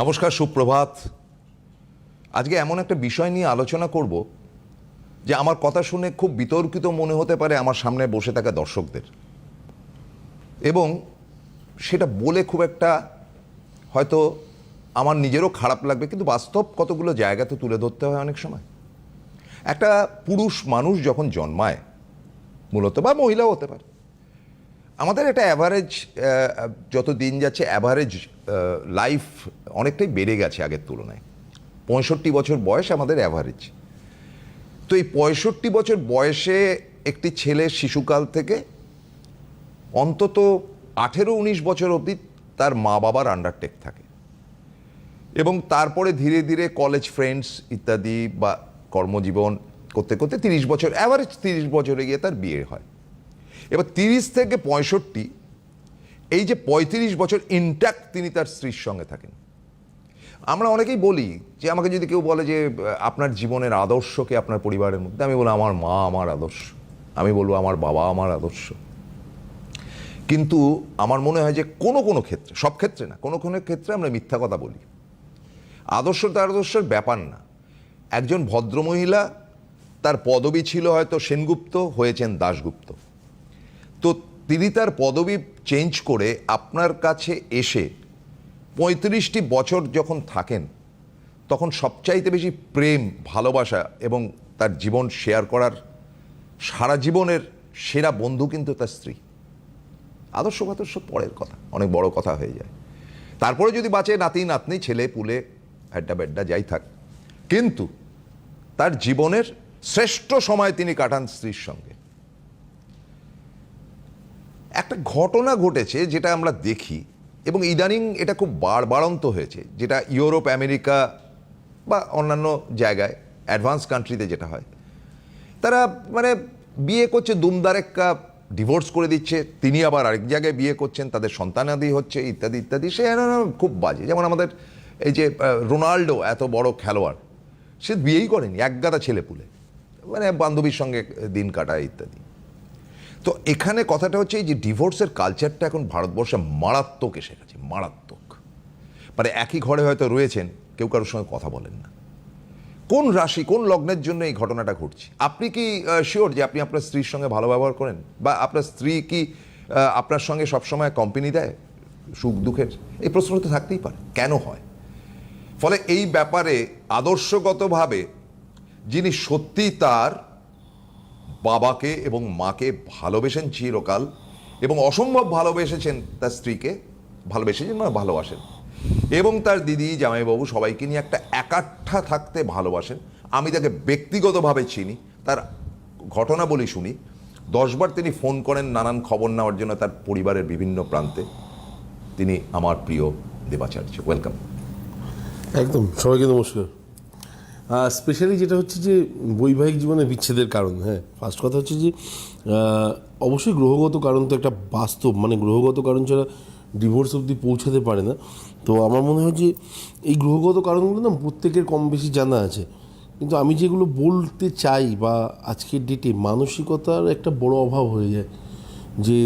নমস্কার, সুপ্রভাত। আজকে এমন একটা বিষয় নিয়ে আলোচনা করব যে আমার কথা শুনে খুব বিতর্কিত মনে হতে পারে আমার সামনে বসে থাকা দর্শকদের। এবং সেটা বলে খুব একটা হয়তো আমার নিজেরও খারাপ লাগবে, কিন্তু বাস্তব কতগুলো জায়গাতে তুলে ধরতে হয় অনেক সময়। একটা পুরুষ মানুষ যখন জন্মায়, মূলত বা মহিলাও হতে পারে আমাদের একটা অ্যাভারেজ যত দিন যাচ্ছে অ্যাভারেজ লাইফ অনেকটাই বেড়ে গেছে আগের তুলনায়। পঁয়ষট্টি বছর বয়স আমাদের অ্যাভারেজ তো এই পঁয়ষট্টি বছর বয়সে একটি ছেলে শিশুকাল থেকে অন্তত আঠেরো উনিশ বছর অবধি তার মা বাবার আন্ডারটেক থাকে। এবং তারপরে ধীরে ধীরে কলেজ ফ্রেন্ডস ইত্যাদি বা কর্মজীবন করতে করতে তিরিশ বছর অ্যাভারেজ তিরিশ বছরে গিয়ে তার বিয়ে হয়। এবার তিরিশ থেকে পঁয়ষট্টি, এই যে পঁয়ত্রিশ বছর ইনট্যাক্ট তিনি তার স্ত্রীর সঙ্গে থাকেন। আমরা অনেকেই বলি যে আমাকে যদি কেউ বলে যে আপনার জীবনের আদর্শকে আপনার পরিবারের মধ্যে? আমি বলব আমার মা আমার আদর্শ। আমি বলব, আমার বাবা আমার আদর্শ। কিন্তু আমার মনে হয় যে কোনো কোনো ক্ষেত্রে, সব ক্ষেত্রে না, কোনো কোনো ক্ষেত্রে আমরা মিথ্যা কথা বলি। আদর্শ তার আদর্শের ব্যাপার না। একজন ভদ্রমহিলা, তার পদবি ছিল হয়তো সেনগুপ্ত, হয়েছেন দাশগুপ্ত। তো তিনি তার পদবি চেঞ্জ করে আপনার কাছে এসে পঁয়ত্রিশটি বছর যখন থাকেন, তখন সবচাইতে বেশি প্রেম, ভালোবাসা এবং তার জীবন শেয়ার করার সারা জীবনের সেরা বন্ধু কিন্তু তার স্ত্রী। আদর্শ আদর্শ পরের কথা, অনেক বড় কথা হয়ে যায়। তারপরে যদি বাঁচে নাতি, নাতনি, ছেলে, পুলে হ্যাড্ডা ব্যাড্ডা যাই থাক, কিন্তু তার জীবনের শ্রেষ্ঠ সময় তিনি কাটান স্ত্রীর সঙ্গে। একটা ঘটনা ঘটেছে যেটা আমরা দেখি এবং ইদানিং এটা খুব বাড়বাড়ন্ত হয়েছে, যেটা ইউরোপ, আমেরিকা বা অন্যান্য জায়গায় অ্যাডভান্স কান্ট্রিতে যেটা হয়। তারা মানে বিয়ে করছে, দুমদারেক্কা ডিভোর্স করে দিচ্ছে, তিনি আবার আরেক জায়গায় বিয়ে করছেন, তাদের সন্তানাদি হচ্ছে, ইত্যাদি ইত্যাদি। সে খুব বাজে। যেমন আমাদের এই যে রোনাল্ডো, এত বড় খেলোয়াড়, সে বিয়েই করেনি, একগাদা ছেলে পুলে মানে বান্ধবীর সঙ্গে দিন কাটায়, ইত্যাদি। তো এখানে কথাটা হচ্ছে এই যে ডিভোর্সের কালচারটা এখন ভারতবর্ষে মারাত্মক এসে গেছে, মারাত্মক। মানে একই ঘরে হয়তো রয়েছেন, কেউ কারোর সঙ্গে কথা বলেন না। কোন রাশি, কোন লগ্নের জন্য এই ঘটনাটা ঘটছে? আপনি কি শিওর যে আপনি আপনার স্ত্রীর সঙ্গে ভালো ব্যবহার করেন? বা আপনার স্ত্রী কি আপনার সঙ্গে সবসময় কোম্পানি দেয়? সুখ, দুঃখের? এই প্রশ্ন তো থাকতেই পারে। কেন হয়? ফলে এই ব্যাপারে আদর্শগতভাবে যিনি সত্যি তার বাবাকে এবং মাকে ভালোবেসেন চিরকাল এবং অসম্ভব ভালোবেসেছেন তার স্ত্রীকে, ভালোবেসেছেন মানে ভালোবাসেন। এবং তার দিদি, জামাইবাবু সবাইকে নিয়ে একটা একাঠা থাকতে ভালোবাসেন। আমি তাকে ব্যক্তিগতভাবে চিনি, তার ঘটনা বলি শুনি। দশবার তিনি ফোন করেন নানান খবর নেওয়ার জন্য তার পরিবারের বিভিন্ন প্রান্তে। তিনি আমার প্রিয় দেবাচার্য। ওয়েলকাম একদম, সবাইকে নমস্কার। স্পেশালি যেটা হচ্ছে যে বৈবাহিক জীবনে বিচ্ছেদের কারণ হ্যাঁ। ফার্স্ট কথা হচ্ছে যে অবশ্যই গ্রহগত কারণ তো একটা বাস্তব মানে গ্রহগত কারণ ছাড়া ডিভোর্স অবধি পৌঁছাতে পারে না। তো আমার মনে হয় যে, এই গ্রহগত কারণগুলো না প্রত্যেকের কম বেশি জানা আছে। কিন্তু আমি যেগুলো বলতে চাই বা আজকের ডেটে মানসিকতার একটা বড় অভাব হয়ে যায়। যে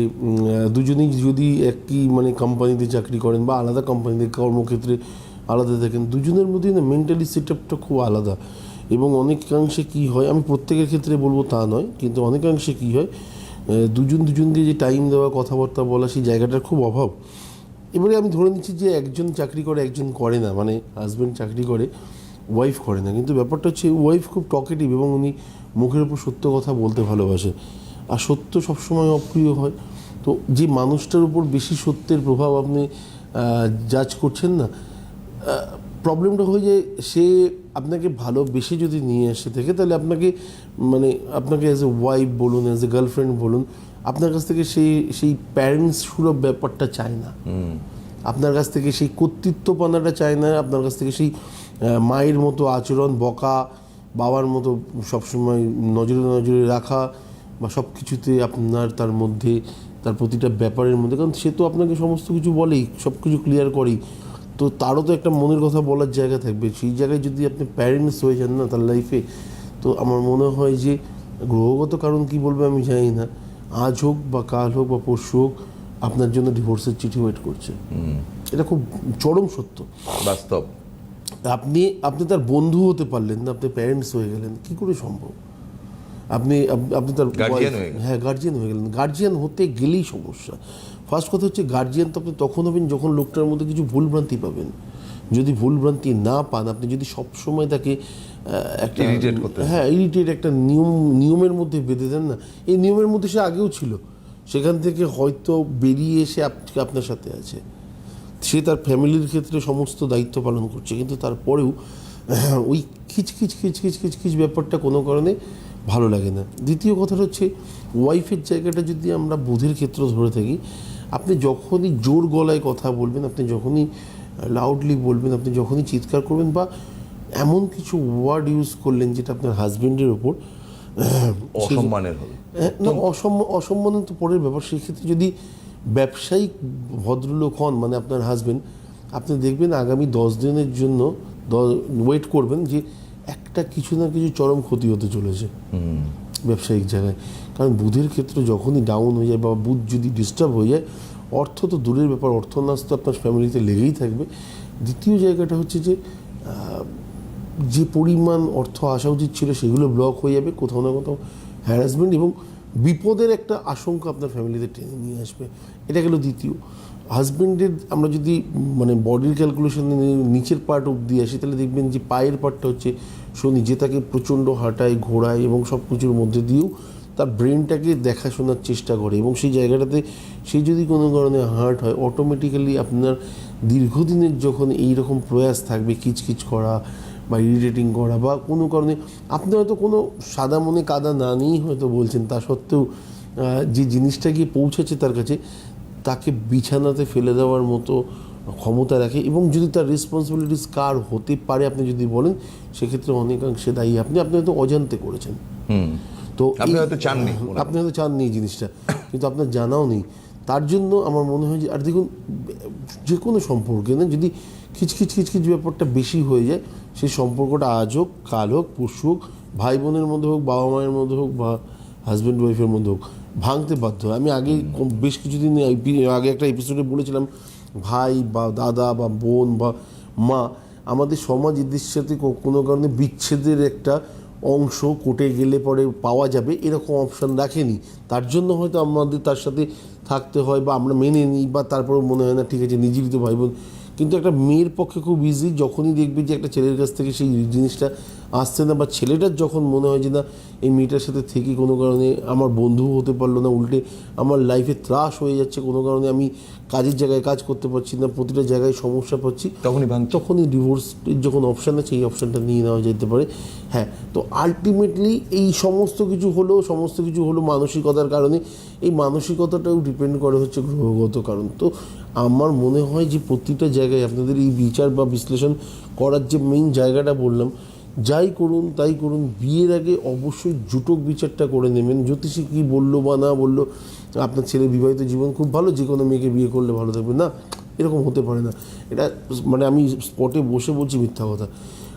দুজনেই যদি একই মানে কোম্পানিতে চাকরি করেন বা আলাদা কোম্পানিতে কর্মক্ষেত্রে আলাদা। থাকেন দুজনের মধ্যে না মেন্টালি সেট আপটা খুব আলাদা। এবং অনেকাংশে কী হয়, আমি প্রত্যেকের ক্ষেত্রে বলব তা নয়, কিন্তু অনেকাংশে কী হয় দুজন দুজনকে যে টাইম দেওয়া, কথাবার্তা বলা, সেই জায়গাটার খুব অভাব। এবারে আমি ধরে নিচ্ছি যে একজন চাকরি করে, একজন করে না। মানে হাজব্যান্ড চাকরি করে ওয়াইফ করে না। কিন্তু ব্যাপারটা হচ্ছে ওয়াইফ খুব টকেটিভ এবং উনি মুখের উপর সত্য কথা বলতে ভালোবাসে। আর সত্য সবসময় অপ্রিয় হয়। তো যে মানুষটার উপর বেশি সত্যের প্রভাব আপনি জাজ করছেন না প্রবলেমটা হয়ে যায় সে আপনাকে ভালোবেসে যদি নিয়ে এসে থাকে তাহলে আপনাকে মানে আপনাকে অ্যাজ এ ওয়াইফ বলুন অ্যাজ এ গার্লফ্রেন্ড বলুন আপনার কাছ থেকে সেই সেই প্যারেন্টস সুলভ ব্যাপারটা চায় না। আপনার কাছ থেকে সেই কর্তৃত্বপনাটা চায় না আপনার কাছ থেকে সেই মায়ের মতো আচরণ বকা বাবার মতো সবসময় নজরে নজরে রাখা বা সব কিছুতে আপনার তার মধ্যে তার প্রতিটা ব্যাপারের মধ্যে কারণ সে তো আপনাকে সমস্ত কিছু বলেই সব কিছু ক্লিয়ার করেই। তো তারও তো একটা মনের কথা বলার জায়গা থাকবে। সেই জায়গায় যদি আপনি প্যারেন্টস হয়ে যান না তার লাইফে তো আমার মনে হয় যে গ্রহগত কারণ কি বলবে আমি জানি না। আজ হোক বা কাল হোক বা পরশু হোক আপনার জন্য ডিভোর্সের চিঠি ওয়েট করছে। এটা খুব চরম সত্য। বাস্তব। আপনি আপনি তার বন্ধু হতে পারলেন না আপনি প্যারেন্টস হয়ে গেলেন কি করে সম্ভব? আপনি আপনি তার হয়ে। হ্যাঁ গার্জিয়ান হয়ে গেলেন। গার্জিয়ান হতে গেলেই সমস্যা। ফার্স্ট কথা হচ্ছে গার্জিয়ান তো আপনি তখন হবেন যখন লোকটার মধ্যে কিছু ভুলভ্রান্তি পাবেন। যদি ভুলভ্রান্তি না পান আপনি যদি সবসময় তাকে একটা Irritate করতে হ্যাঁ ইরিটেট একটা নিয়ম নিয়মের মধ্যে বেঁধে দেন না। এই নিয়মের মধ্যে সে আগেও ছিল। সেখান থেকে হয়তো বেরিয়ে এসে আপনার সাথে আছে। সে তার ফ্যামিলির ক্ষেত্রে সমস্ত দায়িত্ব পালন করছে। কিন্তু তারপরেও ওই খিচখিচ খিচখিচ খিচখিচ ব্যাপারটা কোনো কারণে ভালো লাগে না। দ্বিতীয় কথাটা হচ্ছে ওয়াইফের জায়গাটা যদি আমরা বোধের ক্ষেত্র ধরে থাকি আপনি যখনই জোর গলায় কথা বলবেন আপনি যখনই লাউডলি বলবেন আপনি যখনই চিৎকার করবেন বা এমন কিছু ওয়ার্ড ইউজ করলেন যেটা আপনার হাজবেন্ডের ওপর অসম্মানের হবে। হ্যাঁ, না অসম্মান অসম্মান তো পরের ব্যাপার। সেক্ষেত্রে যদি ব্যবসায়িক ভদ্রলোক হন মানে আপনার হাজবেন্ড আপনি দেখবেন আগামী দশ দিনের জন্য ওয়েট করবেন যে একটা কিছু না কিছু চরম ক্ষতি হতে চলেছে ব্যবসায়িক জায়গায়। কারণ বুধের ক্ষেত্রে যখনই ডাউন হয়ে যায় বা বুধ যদি ডিস্টার্ব হয়ে যায়, অর্থ তো দূরের ব্যাপার, অর্থনাশ তো আপনার ফ্যামিলিতে লেগেই থাকবে। দ্বিতীয় জায়গাটা হচ্ছে যে যে পরিমাণ অর্থ আসা উচিত ছিল সেগুলো ব্লক হয়ে যাবে, কোথাও না কোথাও হ্যারাসমেন্ট এবং বিপদের একটা আশঙ্কা আপনার ফ্যামিলিতে টেনে নিয়ে আসবে। এটা গেল দ্বিতীয়। হাজব্যান্ডের আমরা যদি মানে বডির ক্যালকুলেশন নিচের পার্ট অব্দি আসি, তাহলে দেখবেন যে পায়ের পার্টটা হচ্ছে, শনি যে তাকে প্রচণ্ড হাঁটায় ঘোরায় এবং সব কিছুর মধ্যে দিয়েও তার ব্রেনটাকে দেখাশোনার চেষ্টা করে এবং সেই জায়গাটাতে সে যদি কোনো কারণে হার্ট হয় অটোমেটিক্যালি আপনার দীর্ঘদিনের যখন এই রকম প্রয়াস থাকবে, কিচকিচ করা বা ইরিটেটিং করা বা কোনো কারণে আপনি হয়তো কোনো সাদা মনে কাদা না নিয়েই হয়তো বলছেন, তা সত্ত্বেও যে জিনিসটা গিয়ে পৌঁছেছে তার কাছে, তাকে বিছানাতে ফেলে দেওয়ার মতো ক্ষমতা রাখে এবং যদি তার রেসপন্সিবিলিটিস কার হতে পারে, আপনি যদি বলেন, সেক্ষেত্রে অনেকাংশে দায়ী। আপনি আপনি হয়তো অজান্তে করেছেন। তো আপনি হয়তো চাননি। আপনি হয়তো চাননি এই জিনিসটা কিন্তু আপনার জানাও নেই তার জন্য আমার মনে হয় যে আর দেখুন যে কোনো সম্পর্কে না যদি খিচখিচ খিচখিচ ব্যাপারটা বেশি হয়ে যায় সেই সম্পর্কটা আজ হোক কাল হোক পরশু হোক ভাই বোনের মধ্যে হোক বাবা মায়ের মধ্যে হোক বা হাজব্যান্ড ওয়াইফের মধ্যে হোক ভাঙতে বাধ্য হয় আমি আগে বেশ কিছুদিন আগে একটা এপিসোডে বলেছিলাম ভাই বা দাদা বা বোন বা মা আমাদের সমাজ এদের সাথে কোনো কারণে বিচ্ছেদের একটা অংশ কোর্টে গেলে পরে পাওয়া যাবে, এরকম অপশান রাখেনি। তার জন্য হয়তো আমাদের তার সাথে থাকতে হয় বা আমরা মেনে নিই বা তারপরেও মনে হয় না, ঠিক আছে, নিজেরই তো ভাই বোন কিন্তু একটা মেয়ের পক্ষে খুব ইজি যখনই দেখবে যে একটা ছেলের কাছ থেকে সেই জিনিসটা আসছে না বা ছেলেটার যখন মনে হয় যে না এই মেয়েটার সাথে থেকে কোনো কারণে আমার বন্ধু হতে পারল না উল্টে আমার লাইফে ত্রাস হয়ে যাচ্ছে কোনো কারণে আমি কাজের জায়গায় কাজ করতে পারছি না প্রতিটা জায়গায় সমস্যা পাচ্ছি। তখনই তখনই ডিভোর্স যখন অপশান আছে এই অপশানটা নিয়ে নেওয়া যেতে পারে। হ্যাঁ তো আলটিমেটলি এই সমস্ত কিছু হলো সমস্ত কিছু হলো মানসিকতার কারণে এই মানসিকতাটাও ডিপেন্ড করে হচ্ছে গ্রহগত কারণ। তো আমার মনে হয় যে প্রতিটা জায়গায় আপনাদের এই বিচার বা বিশ্লেষণ করার যে মেইন জায়গাটা বললাম যাই করুন তাই করুন বিয়ের আগে অবশ্যই জুটক বিচারটা করে নেবেন। জ্যোতিষী কী বলল বা না বলল আপনার ছেলে বিবাহিত জীবন খুব ভালো যে কোনো মেয়েকে বিয়ে করলে ভালো থাকবে। না এরকম হতে পারে না। এটা মানে আমি স্পটে বসে বলছি মিথ্যা কথা।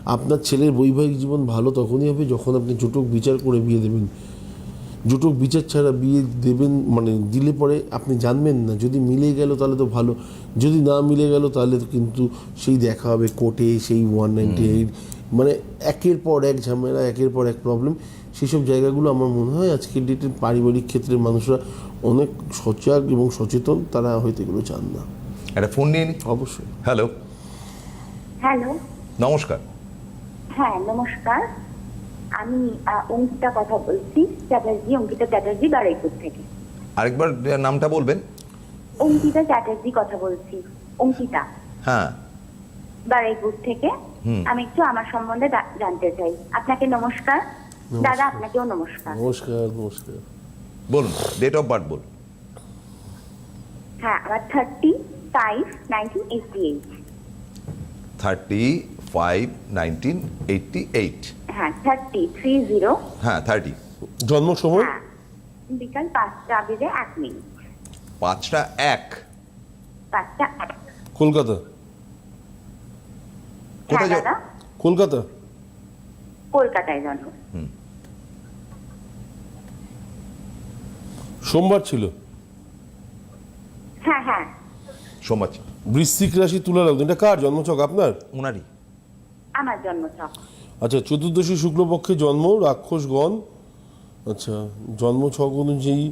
আপনার ছেলের বৈবাহিক জীবন ভালো তখনই হবে যখন আপনি জুটক বিচার করে বিয়ে দেবেন। জুটক বিচার ছাড়া বিয়ে দেবেন মানে দিলে পরে আপনি জানবেন না। যদি মিলে গেল তাহলে তো ভালো যদি না মিলে গেল তাহলে তো কিন্তু সেই দেখা হবে কোর্টে সেই ওয়ান নাইনটি এইট মানে একের পর এক ঝামেলা একের পর এক প্রবলেম সেসব জায়গাগুলো আমার মনে হয় আজকের ডেটের পারিবারিক ক্ষেত্রের মানুষরা অনেক সজাগ এবং সচেতন তারা হয়তো এগুলো চান না। একটা ফোন নিয়ে অবশ্যই। হ্যালো হ্যালো নমস্কার। হ্যাঁ নমস্কার। আমি অঙ্কিতা কথা বলছি চ্যাটার্জি অঙ্কিতা চ্যাটার্জি বারুইপুর থেকে। আরেকবার নামটা বলবেন? অঙ্কিতা চ্যাটার্জি কথা বলছি। অঙ্কিতা। হ্যাঁ। বারুইপুর থেকে। আমি একটু আমার সম্বন্ধে জানতে চাই। আপনাকে নমস্কার। দাদা আপনাকেও নমস্কার। নমস্কার নমস্কার। বলুন ডেট অফ বার্থ বলুন। হ্যাঁ আমার thirty five nineteen eighty eight thirty five nineteen eighty eight হ্যাঁ থার্টি থ্রি জিরো হ্যাঁ থার্টি জন্ম সময়? হ্যাঁ বিকাল পাঁচটা বেজে এক মিনিট। পাঁচটা এক। পাঁচটা এক। কলকাতা? কোথায় দাদা কলকাতা। কলকাতায় জন্ম। সোমবার ছিল? হ্যাঁ সমাজ বৃশ্চিক রাশি তুলা লগ্ন। এটা কার জন্মছক আপনার? উনারই। আমার জন্মছক। আচ্ছা চতুর্দশী শুক্লপক্ষে জন্ম রাক্ষসগণ আচ্ছা জন্মছক অনুযায়ী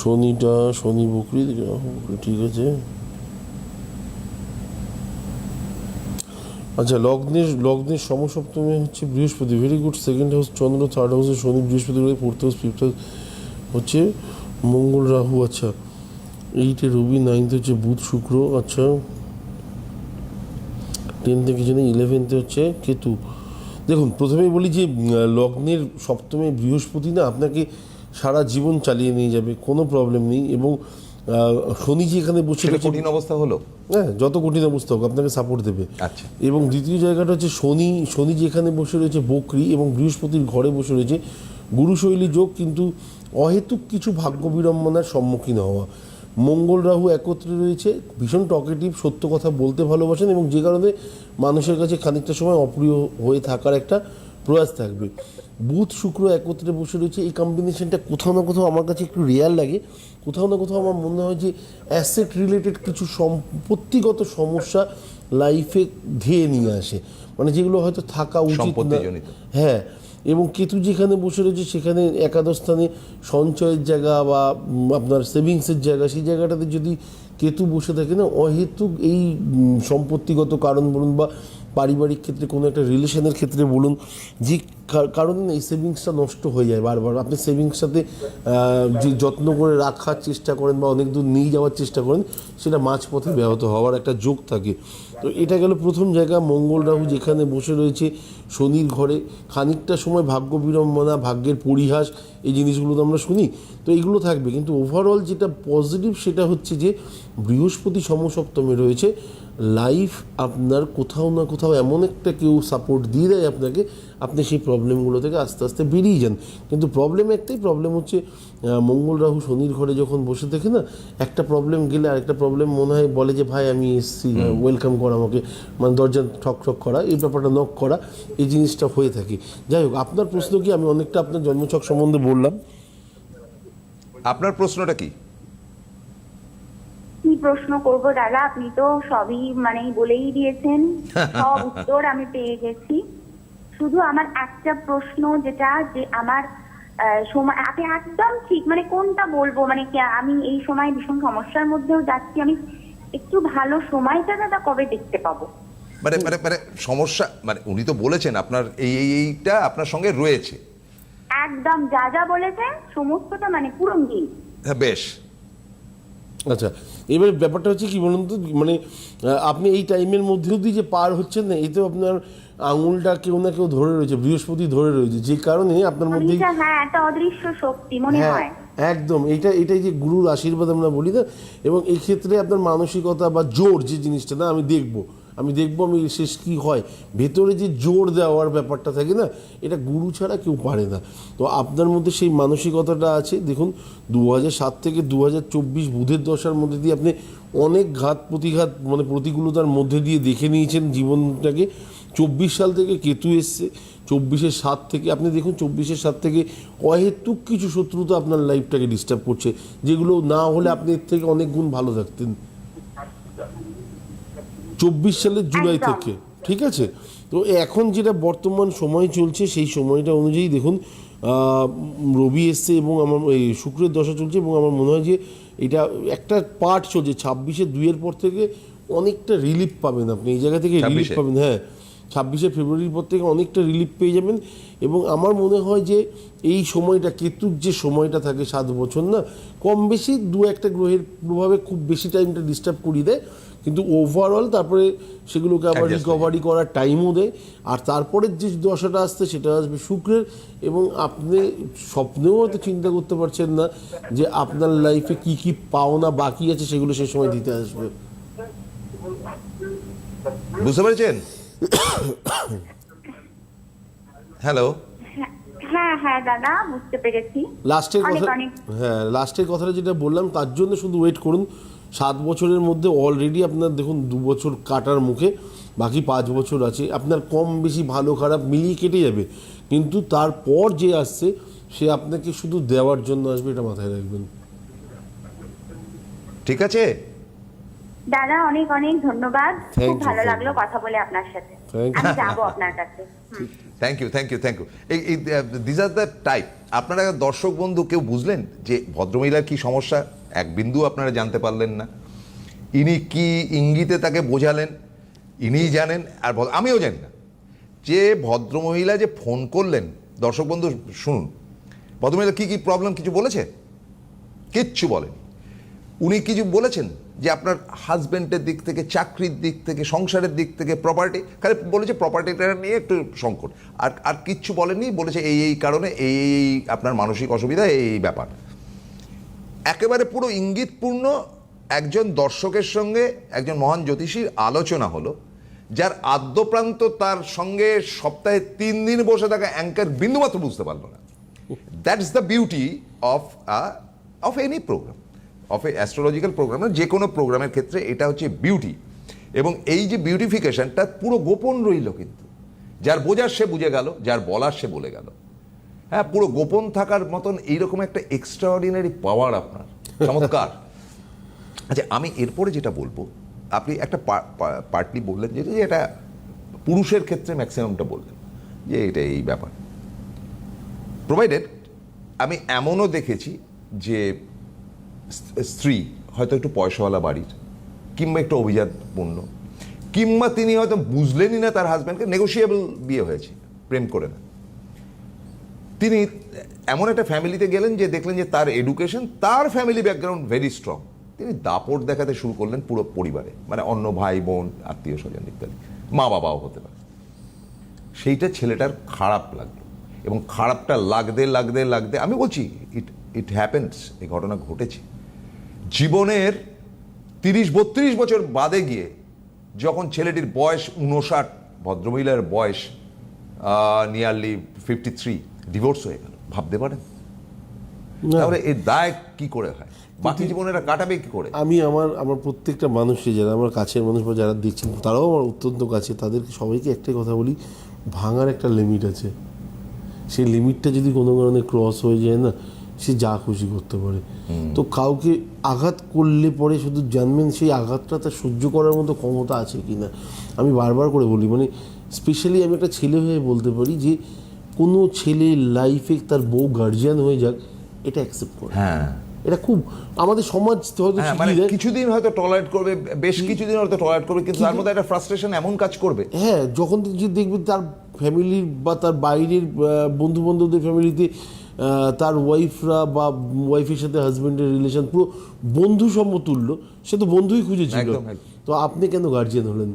শনিটা শনি বকরি ঠিক আছে। আচ্ছা লগ্নের লগ্নের সমসপ্তমে হচ্ছে বৃহস্পতি। ভেরি গুড সেকেন্ড হাউস চন্দ্র থার্ড হাউসে শনি, বৃহস্পতি ফোর্থ হাউস ফিফথ হাউস হচ্ছে মঙ্গল রাহু। আচ্ছা এইটে রবি নাইনথ হচ্ছে বুধ, শুক্র। আচ্ছা টেন থেকে জেনে ইলেভেন্থে হচ্ছে কেতু। দেখুন, প্রথমেই বলি যে লগ্নের সপ্তমে বৃহস্পতি না আপনাকে সারা জীবন চালিয়ে নিয়ে যাবে, কোনো প্রবলেম নেই। এবং শনি যে এখানে বসে কঠিন অবস্থা হলো? হ্যাঁ যত কঠিন অবস্থা হোক আপনাকে সাপোর্ট দেবে। আচ্ছা। এবং দ্বিতীয় জায়গাটা হচ্ছে শনি শনি যেখানে বসে রয়েছে বকরি এবং বৃহস্পতির ঘরে বসে রয়েছে গুরুশৈলী যোগ কিন্তু অহেতুক কিছু ভাগ্য বিড়ম্বনার সম্মুখীন হওয়া। মঙ্গল রাহু একত্রে রয়েছে ভীষণ টকেটিভ সত্য কথা বলতে ভালোবাসেন এবং যে কারণে মানুষের কাছে খানিকটা সময় অপ্রিয় হয়ে থাকার একটা প্রয়াস থাকবে। বুধ শুক্র একত্রে বসে রয়েছে এই কম্বিনেশনটা কোথাও না কোথাও আমার কাছে একটু রিয়াল লাগে। কোথাও না কোথাও আমার মনে হয় যে অ্যাসেট রিলেটেড কিছু সম্পত্তিগত সমস্যা লাইফে ধেয়ে নিয়ে আসে। মানে যেগুলো হয়তো থাকা উচিত না। হ্যাঁ এবং কেতু যেখানে বসে রয়েছে সেখানে একাদশ স্থানে সঞ্চয়ের জায়গা বা আপনার সেভিংসের জায়গা সেই জায়গাটাতে যদি কেতু বসে থাকে না অহেতুক এই সম্পত্তিগত কারণ বলুন বা পারিবারিক ক্ষেত্রে, কোনো একটা রিলেশনের ক্ষেত্রে বলুন, যে কারণে এই সেভিংসটা নষ্ট হয়ে যায় বারবার। আপনি সেভিংসটাতে যে যত্ন করে রাখার চেষ্টা করেন বা অনেক দূর নিয়ে যাওয়ার চেষ্টা করেন, সেটা মাঝপথে ব্যাহত হওয়ার একটা যোগ থাকে। তো এটা গেল প্রথম জায়গা। মঙ্গল রাহু যেখানে বসে রয়েছে, শনির ঘরে, খানিকটা সময় ভাগ্য বিড়ম্বনা, ভাগ্যের পরিহাস, এই জিনিসগুলো তো আমরা শুনি। তো এইগুলো থাকবে। কিন্তু ওভারঅল যেটা পজিটিভ সেটা হচ্ছে যে, বৃহস্পতি সমসপ্তমে রয়েছে। লাইফ আপনার কোথাও না কোথাও এমন একটা কেউ সাপোর্ট দিয়ে দেয় আপনাকে আপনি সেই প্রবলেমগুলো থেকে আস্তে আস্তে বেরিয়ে যান। কিন্তু প্রবলেম একটাই প্রবলেম হচ্ছে মঙ্গল রাহু শনির ঘরে যখন বসে থাকে না একটা প্রবলেম গেলে আরেকটা প্রবলেম মনে হয় বলে যে ভাই আমি এসছি ওয়েলকাম করা আমাকে। মানে দরজা ঠক ঠক করা এই ব্যাপারটা নক করা এই জিনিসটা হয়ে থাকে। যাই হোক আপনার প্রশ্ন কি? আমি অনেকটা আপনার জন্মছক সম্বন্ধে বললাম। আপনার প্রশ্নটা কি? কি প্রশ্ন করব দাদা? আপনি তো সবই মানে বলেই দিয়েছেন। সব উত্তর আমি পেয়ে গেছি। শুধু আমার একটা প্রশ্ন যেটা যে আমার আহ, সময় আপনি একদম ঠিক মানে কোনটা বলব? মানে আমি এই সময় ভীষণ সমস্যার মধ্যেও যাচ্ছি। আমি একটু ভালো সময়টা দাদা কবে দেখতে পাবো? মানে মানে মানে সমস্যা মানে উনি তো বলেছেন আপনার এই এই এইটা আপনার সঙ্গে রয়েছে। একদম যা যা বলেছেন সমস্তটা মানে পুরো মিল হ্যাঁ বেশ। আচ্ছা এবার ব্যাপারটা হচ্ছে কি বলুন তো মানে আপনি এই টাইমের মধ্যেও দিয়ে যে পার হচ্ছেন না এতেও আপনার আঙুলটা কেউ না কেউ ধরে রয়েছে বৃহস্পতি ধরে রয়েছে যে কারণে আপনার মধ্যে হ্যাঁ একটা অদৃশ্য শক্তি মনে হ্যাঁ হয়। একদম এটা এটাই যে গুরুর আশীর্বাদ আমরা বলি না এবং এক্ষেত্রে ক্ষেত্রে আপনার মানসিকতা বা জোর যে জিনিসটা না আমি দেখব আমি দেখব আমি শেষ কি হয়। ভেতরে যে জোর দেওয়ার ব্যাপারটা থাকে না, এটা গুরু ছাড়া কেউ পারে না। তো আপনার মধ্যে সেই মানসিকতাটা আছে। দেখুন দু সাত থেকে দু চব্বিশ বুধের দশার মধ্যে দিয়ে আপনি অনেক ঘাত প্রতিঘাত মানে প্রতিকূলতার মধ্যে দিয়ে দেখে নিয়েছেন জীবনটাকে। চব্বিশ সাল থেকে কেতু এসছে। চব্বিশের সাত থেকে আপনি দেখুন, চব্বিশের সাত থেকে অহেতুক কিছু শত্রুতা আপনার লাইফটাকে ডিস্টার্ব করছে। যেগুলো না হলে আপনি এর থেকে অনেক গুণ ভালো থাকতেন। চব্বিশ সালের জুলাই থেকে ঠিক আছে? তো এখন যেটা বর্তমান সময় চলছে সেই সময়টা অনুযায়ী দেখুন আহ, রবি এসছে এবং আমার এই শুক্রের দশা চলছে এবং আমার মনে হয় যে এটা একটা পার্ট চলছে ছাব্বিশে দুইয়ের পর থেকে অনেকটা রিলিফ পাবেন আপনি এই জায়গা থেকে রিলিফ পাবেন হ্যাঁ। ছাব্বিশে ফেব্রুয়ারির পর থেকে অনেকটা রিলিফ পেয়ে যাবেন এবং আমার মনে হয় যে এই সময়টা কেতুর যে সময়টা থাকে সাত বছর না কম বেশি দু একটা গ্রহের প্রভাবে খুব বেশি টাইমটা ডিস্টার্ব করিয়ে দেয়। কিন্তু ওভারঅল তারপরে সেগুলোকে আবার রিকভারি করার টাইমও দেয়। আর তারপরের যে দশাটা আসছে সেটা আসবে শুক্রের। এবং আপনি স্বপ্নেও হয়তো চিন্তা করতে পারছেন না যে আপনার লাইফে কি কি পাওনা বাকি আছে সেগুলো সে সময় দিতে আসবে। বুঝতে পেরেছেন? হ্যালো হ্যাঁ হ্যাঁ দাদা বুঝতে পেরেছি। লাস্টের কথা হ্যাঁ লাস্টের কথাটা যেটা বললাম তার জন্য শুধু ওয়েট করুন। সাত বছরের মধ্যে অলরেডি আপনার দেখুন দু বছর কাটার মুখে বাকি পাঁচ বছর আছে। আপনার কম বেশি ভালো খারাপ মিলিয়ে কেটে যাবে। কিন্তু তারপর যে আসছে সে আপনাকে শুধু দেওয়ার জন্য আসবে এটা মাথায় রাখবেন। ঠিক আছে? দাদা অনেক অনেক ধন্যবাদ। খুব ভালো লাগল কথা বলে আপনার সাথে। আমি যাব আপনার কাছে। Thank you thank you thank you this are the type আপনারা দর্শক বন্ধু কেউ বুঝলেন যে ভদ্রমহিলার কি সমস্যা? এক বিন্দু আপনারা জানতে পারলেন না। ইনি কি ইঙ্গিতে তাকে বোঝালেন? ইনিই জানেন আর আমিও জানি না। যে ভদ্রমহিলা যে ফোন করলেন, দর্শক বন্ধু, শুনুন, ভদ্রমহিলা কী কী প্রবলেম কিছু বলেছে? কিচ্ছু বলেন। উনি কিছু বলেছেন যে আপনার হাজবেন্ডের দিক থেকে, চাকরির দিক থেকে, সংসারের দিক থেকে প্রপার্টি খালি বলেছে প্রপার্টিটা নিয়ে একটু সংকট। আর আর কিচ্ছু বলেননি, বলেছে এই এই কারণে এই এই আপনার মানসিক অসুবিধা, এই এই ব্যাপার। একেবারে পুরো ইঙ্গিতপূর্ণ একজন দর্শকের সঙ্গে একজন মহান জ্যোতিষীর আলোচনা হলো, যার আদ্যপ্রান্ত তার সঙ্গে সপ্তাহে তিন দিন বসে থাকা অ্যাঙ্কার বিন্দুমাত্র বুঝতে পারল না। That's the beauty of of any program of a astrological program যে কোনো প্রোগ্রামের ক্ষেত্রে এটা হচ্ছে বিউটি এবং এই যে বিউটিফিকেশনটা পুরো গোপন রইল কিন্তু। যার বোঝার সে বুঝে গেল, যার বলার সে বলে গেল। হ্যাঁ পুরো গোপন থাকার মতন এইরকম একটা এক্সট্রাঅর্ডিনারি পাওয়ার আপনার। চমৎকার। আচ্ছা আমি এরপরে যেটা বলব, আপনি একটা পার্টলি বললেন যে এটা পুরুষের ক্ষেত্রে ম্যাক্সিমামটা বললেন, যে এটা এই ব্যাপার। প্রোভাইডেড আমি এমনও দেখেছি যে স্ত্রী হয়তো একটু পয়সাওয়ালা বাড়ির, কিংবা একটু অভিজাতপূর্ণ, কিংবা তিনি হয়তো বুঝলেনই না তার হাজব্যান্ডকে নেগোসিয়েবল বিয়ে হয়েছে, প্রেম করে না। তিনি এমন একটা ফ্যামিলিতে গেলেন যে দেখলেন যে তার এডুকেশন তার ফ্যামিলি ব্যাকগ্রাউন্ড ভেরি স্ট্রং তিনি দাপট দেখাতে শুরু করলেন পুরো পরিবারে মানে অন্য ভাই, বোন, আত্মীয় স্বজন ইত্যাদি। মা বাবাও হতে পারে। সেইটা ছেলেটার খারাপ লাগল এবং খারাপটা লাগতে লাগতে লাগতে, আমি বলছি ইট ইট হ্যাপেন্স এই ঘটনা ঘটেছে। জীবনের তিরিশ, বত্রিশ বছর বাদে গিয়ে যখন ছেলেটির বয়স উনষাট ভদ্রমহিলার বয়স নিয়ারলি ফিফটি থ্রি ডিভোর্স হয়ে গেল। ভাবতে পারেন? না। তাহলে এর দায় কি করে হয়? বাকি জীবনেরা কাটাবে কি করে? আমি আমার আমার প্রত্যেকটা মানুষকে যারা আমার কাছের মানুষ বা যারা দেখছেন তারাও আমার অত্যন্ত কাছে তাদেরকে সবাইকে একটাই কথা বলি ভাঙার একটা লিমিট আছে। সেই লিমিটটা যদি কোনো কারণে ক্রস হয়ে যায় না সে যা খুশি করতে পারে। তো কাউকে আঘাত করলে পরে শুধু জানবেন সেই আঘাতটা তার সহ্য করার মতো ক্ষমতা আছে কি না আমি বারবার করে বলি মানে স্পেশালি আমি একটা ছেলে হয়ে বলতে পারি যে কোনো ছেলে লাইফে তার বউ গার্জিয়ান হয়ে যাক এটা অ্যাকসেপ্ট করে। হ্যাঁ। এটা খুব আমাদের সমাজ হয়তো হ্যাঁ মানে কিছুদিন হয়তো টলারেট করবে বেশ কিছুদিন হয়তো টলারেট করবে কিন্তু তার মধ্যে একটা ফ্রাস্ট্রেশন এমন কাজ করবে। হ্যাঁ যখন যে দেখবে তার ফ্যামিলির বা তার বাইরের বন্ধু বান্ধবদের ফ্যামিলিতে তার ওয়াইফরা বা ওয়াইফের সাথে হাজবেন্ডের রিলেশন পুরো বন্ধু সমতুল্য সে তো বন্ধুই খুঁজেছিল। তো আপনি কেন গার্জিয়ান হলেন?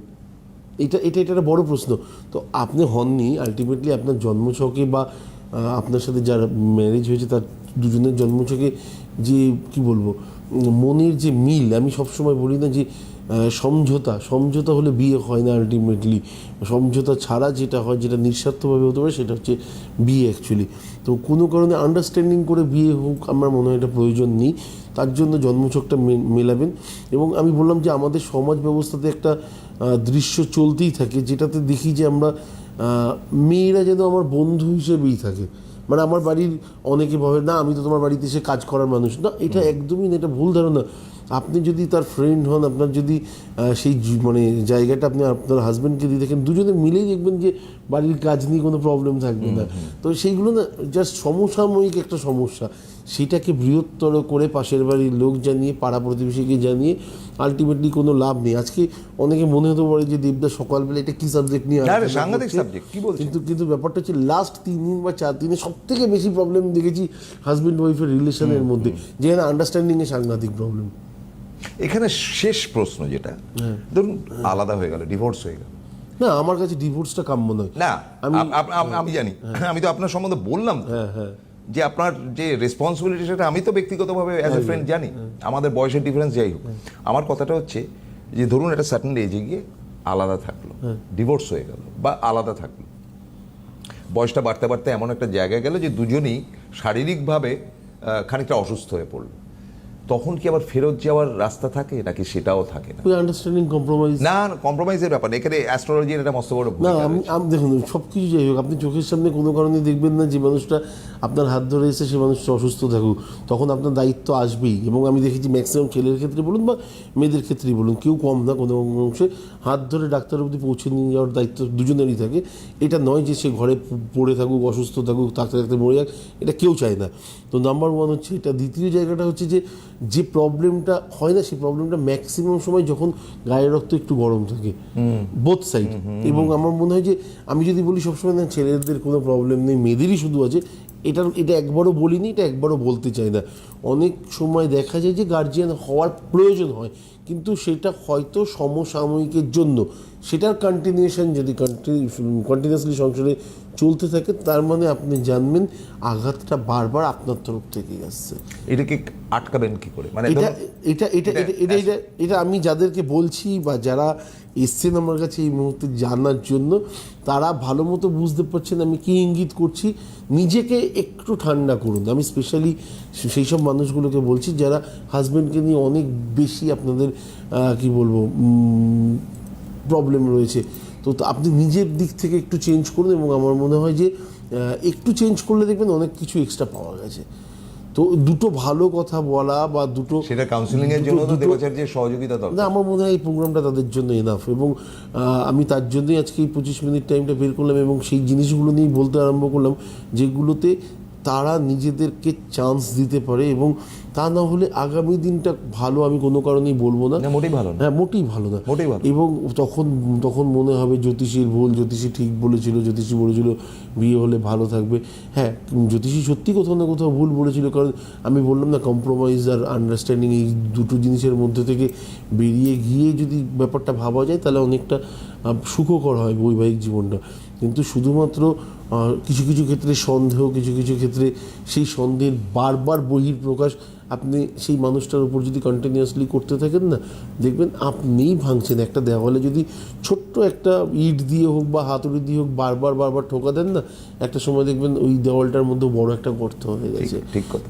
এটা এটা এটা একটা বড় প্রশ্ন। তো আপনি হননি আলটিমেটলি আপনার জন্মছকে বা আপনার সাথে যার ম্যারেজ হয়েছে তার দুজনের জন্মছকে যে, কি বলব, মনের যে মিল, আমি সবসময় বলি না যে সমঝোতা। সমঝোতা হলে বিয়ে হয় না আলটিমেটলি সমঝোতা ছাড়া যেটা হয়, যেটা নিঃস্বার্থভাবে হতে পারে, সেটা হচ্ছে বিয়ে অ্যাকচুয়ালি তো কোনো কারণে আন্ডারস্ট্যান্ডিং করে বিয়ে হোক আমার মনে হয় এটা প্রয়োজন নেই। তার জন্য জন্মছকটা মেলাবেন। এবং আমি বললাম যে আমাদের সমাজ ব্যবস্থাতে একটা দৃশ্য চলতেই থাকে যেটাতে দেখি যে আমরা মেয়েরা যেন আমার বন্ধু হিসেবেই থাকে। মানে আমার বাড়ির অনেকে ভাবে না আমি তো তোমার বাড়িতে এসে কাজ করার মানুষ। না এটা একদমই না এটা ভুল ধারণা। আপনি যদি তার ফ্রেন্ড হন আপনার যদি সেই মানে জায়গাটা আপনি আপনার হাজব্যান্ডকে দিয়ে দেখেন দুজনে মিলেই দেখবেন যে বাড়ির কাজ নিয়ে কোনো প্রবলেম থাকবে না। তো সেইগুলো না জাস্ট সমসাময়িক একটা সমস্যা। সেটাকে বৃহত্তর করে পাশের বাড়ির লোক জানিয়ে পাড়া প্রতিবেশীকে জানিয়ে আলটিমেটলি কোনো লাভ নেই। আজকে অনেকে মনে হতে পারে যে দেবদা সকালবেলা এটা কি সাবজেক্ট নিয়ে সাংঘাতিক subject, কি? কিন্তু কিন্তু ব্যাপারটা হচ্ছে লাস্ট তিন দিন বা চার দিনে সব থেকে বেশি প্রবলেম দেখেছি হাজব্যান্ড ওয়াইফের রিলেশনের মধ্যে যেখানে আন্ডারস্ট্যান্ডিং এ সাংঘাতিক প্রবলেম এখানে শেষ প্রশ্ন যেটা ধরুন আলাদা হয়ে গেল ডিভোর্স হয়ে গেল। না আমার কাছে ডিভোর্সটা কাম্য নয়। না আমি- আমি জানি। আমি তো আপনার সম্বন্ধে বললাম হ্যাঁ হ্যাঁ। যে আপনার যে রেসপন্সিবিলিটি সেটা আমি তো ব্যক্তিগতভাবে অ্যাজ এ ফ্রেন্ড জানি। আমাদের বয়সের ডিফারেন্স যাই হোক। আমার কথাটা হচ্ছে যে ধরুন একটা সার্টেন এজে গিয়ে আলাদা থাকল ডিভোর্স হয়ে গেল বা আলাদা থাকল। বয়সটা বাড়তে বাড়তে এমন একটা জায়গায় গেল যে দুজনই শারীরিকভাবে খানিকটা অসুস্থ হয়ে পড়ল। তখন কি আবার ফেরত যাওয়ার রাস্তা থাকে নাকি সেটাও থাকে না? আন্ডারস্ট্যান্ডিং কম্প্রোমাইজ না কম্প্রোমাইজের ব্যাপার এখানে অ্যাস্ট্রোলজির একটা মস্ত বড় না আমি আমি দেখুন সব কিছু যাই হোক আপনি চোখের সামনে কোনো কারণে দেখবেন না যে মানুষটা আপনার হাত ধরে এসে সে মানুষটা অসুস্থ থাকুক তখন আপনার দায়িত্ব আসবেই। এবং আমি দেখেছি ম্যাক্সিমাম ছেলের ক্ষেত্রে বলুন বা মেয়েদের ক্ষেত্রেই বলুন কেউ কম না কোনো অংশে। হাত ধরে ডাক্তার অবধি পৌঁছে নিয়ে যাওয়ার দায়িত্ব দুজনেরই থাকে। এটা নয় যে সে ঘরে পড়ে থাকুক অসুস্থ থাকুক থাকতে থাকতে মরে যাক এটা কেউ চায় না। তো নাম্বার ওয়ান হচ্ছে এটা। দ্বিতীয় জায়গাটা হচ্ছে যে যে প্রবলেমটা হয় না সেই প্রবলেমটা ম্যাক্সিমাম সময় যখন গায়ের রক্ত একটু গরম থাকে। বোথ সাইড এবং আমার মনে হয় যে আমি যদি বলি সবসময় না ছেলেদের কোনো প্রবলেম নেই মেয়েদেরই শুধু আছে। এটা এটা একবারও বলিনি, এটা একবারও বলতে চাই না। অনেক সময় দেখা যায় যে গার্জিয়ান হওয়ার প্রয়োজন হয়, কিন্তু সেটা হয়তো সমসাময়িকের জন্য। সেটার কন্টিনিউশন যদি কন্টিনিউসলি সংসারে চলতে থাকে তার মানে আপনি জানবেন আঘাতটা বারবার আপনার তরফ থেকেই আসছে। এটাকে আটকাবেন কি করে? মানে এটা এটা এটা এটা এটা এটা এটা আমি যাদেরকে বলছি বা যারা এসছেন আমার কাছে এই মুহূর্তে জানার জন্য তারা ভালো মতো বুঝতে পারছেন আমি কি ইঙ্গিত করছি। নিজেকে একটু ঠান্ডা করুন। আমি স্পেশালি সেই সব মানুষগুলোকে বলছি যারা হাজব্যান্ডকে নিয়ে অনেক বেশি আপনাদের কি বলব প্রবলেম রয়েছে। তো আপনি নিজের দিক থেকে একটু চেঞ্জ করুন এবং আমার মনে হয় যে একটু চেঞ্জ করলে দেখবেন অনেক কিছু এক্সট্রা পাওয়া গেছে। তো দুটো ভালো কথা বলা বা দুটো সেটা কাউন্সিলিং এর জন্য তো সহযোগিতা না আমার মনে হয় এই প্রোগ্রামটা তাদের জন্য এনাফ এবং আমি তার জন্যই আজকে এই পঁচিশ মিনিট টাইমটা বের করলাম এবং সেই জিনিসগুলো নিয়েই বলতে আরম্ভ করলাম যেগুলোতে তারা নিজেদেরকে চান্স দিতে পারে এবং তা না হলে আগামী দিনটা ভালো আমি কোনো কারণেই বলব না। মোটেই ভালো না। হ্যাঁ মোটেই ভালো না। মোটেই ভালো এবং তখন তখন মনে হবে জ্যোতিষীর ভুল জ্যোতিষী ঠিক বলেছিল জ্যোতিষী বলেছিল বিয়ে হলে ভালো থাকবে। হ্যাঁ জ্যোতিষী সত্যি কোথাও না কোথাও ভুল বলেছিল কারণ আমি বললাম না কম্প্রোমাইজ আর আন্ডারস্ট্যান্ডিং এই দুটো জিনিসের মধ্যে থেকে বেরিয়ে গিয়ে যদি ব্যাপারটা ভাবা যায় তাহলে অনেকটা সুখকর হয় বৈবাহিক জীবনটা। কিন্তু শুধুমাত্র কিছু কিছু ক্ষেত্রে সন্দেহ কিছু কিছু ক্ষেত্রে সেই সন্দেহের বারবার বহির প্রকাশ আপনি সেই মানুষটার উপর যদি কন্টিনিউয়াসলি করতে থাকেন না দেখবেন আপনিই ভাঙছেন। একটা দেওয়ালে যদি ছোট্ট একটা ইট দিয়ে হোক বা হাতুড়ি দিয়ে হোক বারবার বারবার ঠোকা দেন না একটা সময় দেখবেন ওই দেওয়ালটার মধ্যে বড় একটা গর্ত হয়ে গেছে।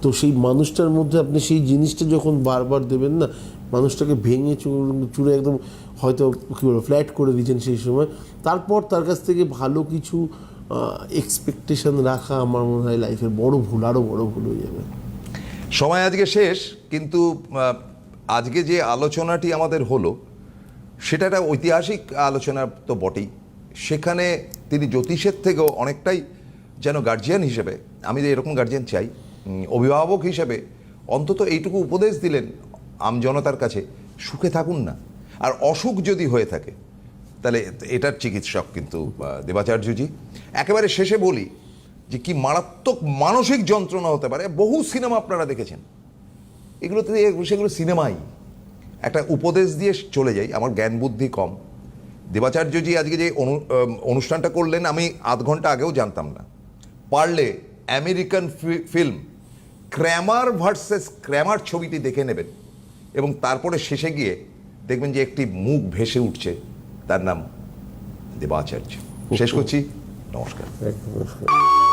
তো সেই মানুষটার মধ্যে আপনি সেই জিনিসটা যখন বারবার দেবেন না মানুষটাকে ভেঙে চুর- চুরে একদম হয়তো কী বলব ফ্ল্যাট করে দিয়েছেন সেই সময়। তারপর তার কাছ থেকে ভালো কিছু এক্সপেকটেশন রাখা আমার মনে হয় লাইফের বড় ভুল আরও বড় ভুল হয়ে যাবে। সময় আজকে শেষ, কিন্তু আজকে যে আলোচনাটি আমাদের হলো, সেটা একটা ঐতিহাসিক আলোচনা তো বটেই। সেখানে তিনি জ্যোতিষের থেকেও অনেকটাই যেন গার্জিয়ান হিসেবে, আমি যে এরকম গার্জিয়ান চাই অভিভাবক হিসেবে, অন্তত এইটুকু উপদেশ দিলেন আমজনতার কাছে, সুখে থাকুন না। আর অসুখ যদি হয়ে থাকে তাহলে এটার চিকিৎসক কিন্তু দেবাচার্যজি। একেবারে শেষে বলি যে কি মারাত্মক মানসিক যন্ত্রণা হতে পারে, বহু সিনেমা আপনারা দেখেছেন। এগুলোতে সেগুলো সিনেমাই। একটা উপদেশ দিয়ে চলে যাই, আমার জ্ঞান বুদ্ধি কম। দেবাচার্যজি আজকে যে অনু- অনুষ্ঠানটা করলেন, আমি আধ ঘণ্টা আগেও জানতাম না। পারলে American film Kramer versus Kramer ছবিটি দেখে নেবেন। এবং তারপরে শেষে গিয়ে দেখবেন যে একটি মুখ ভেসে উঠছে। তার নাম দেবাচার্য শেষ করছি। নমস্কার। একদম